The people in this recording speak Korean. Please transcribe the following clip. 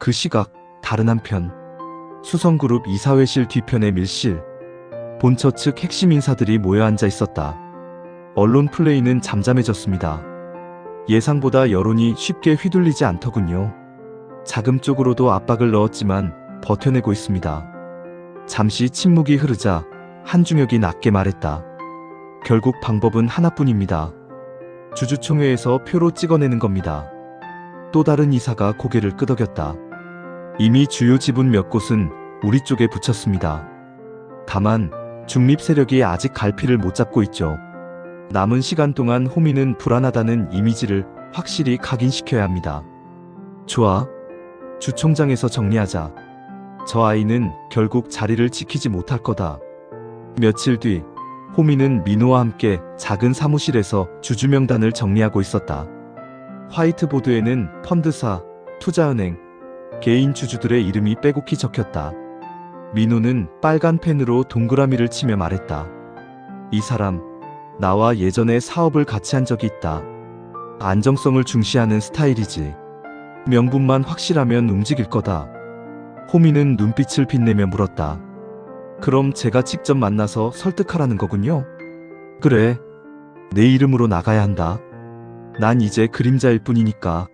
그 시각 다른 한편 수성그룹 이사회실 뒤편의 밀실 본처 측 핵심 인사들이 모여 앉아 있었다. 언론 플레이는 잠잠해졌습니다. 예상보다 여론이 쉽게 휘둘리지 않더군요. 자금 쪽으로도 압박을 넣었지만 버텨내고 있습니다. 잠시 침묵이 흐르자 한중혁이 낮게 말했다. 결국 방법은 하나뿐입니다. 주주총회에서 표로 찍어내는 겁니다. 또 다른 이사가 고개를 끄덕였다. 이미 주요 지분 몇 곳은 우리 쪽에 붙였습니다. 다만 중립 세력이 아직 갈피를 못 잡고 있죠. 남은 시간 동안 호미는 불안하다는 이미지를 확실히 각인시켜야 합니다. 좋아. 주총장에서 정리하자. 저 아이는 결국 자리를 지키지 못할 거다. 며칠 뒤 호미는 민호와 함께 작은 사무실에서 주주 명단을 정리하고 있었다. 화이트보드에는 펀드사, 투자은행, 개인 주주들의 이름이 빼곡히 적혔다. 민호는 빨간 펜으로 동그라미를 치며 말했다. 이 사람, 나와 예전에 사업을 같이 한 적이 있다. 안정성을 중시하는 스타일이지. 명분만 확실하면 움직일 거다. 호미는 눈빛을 빛내며 물었다. 그럼 제가 직접 만나서 설득하라는 거군요? 그래. 내 이름으로 나가야 한다. 난 이제 그림자일 뿐이니까.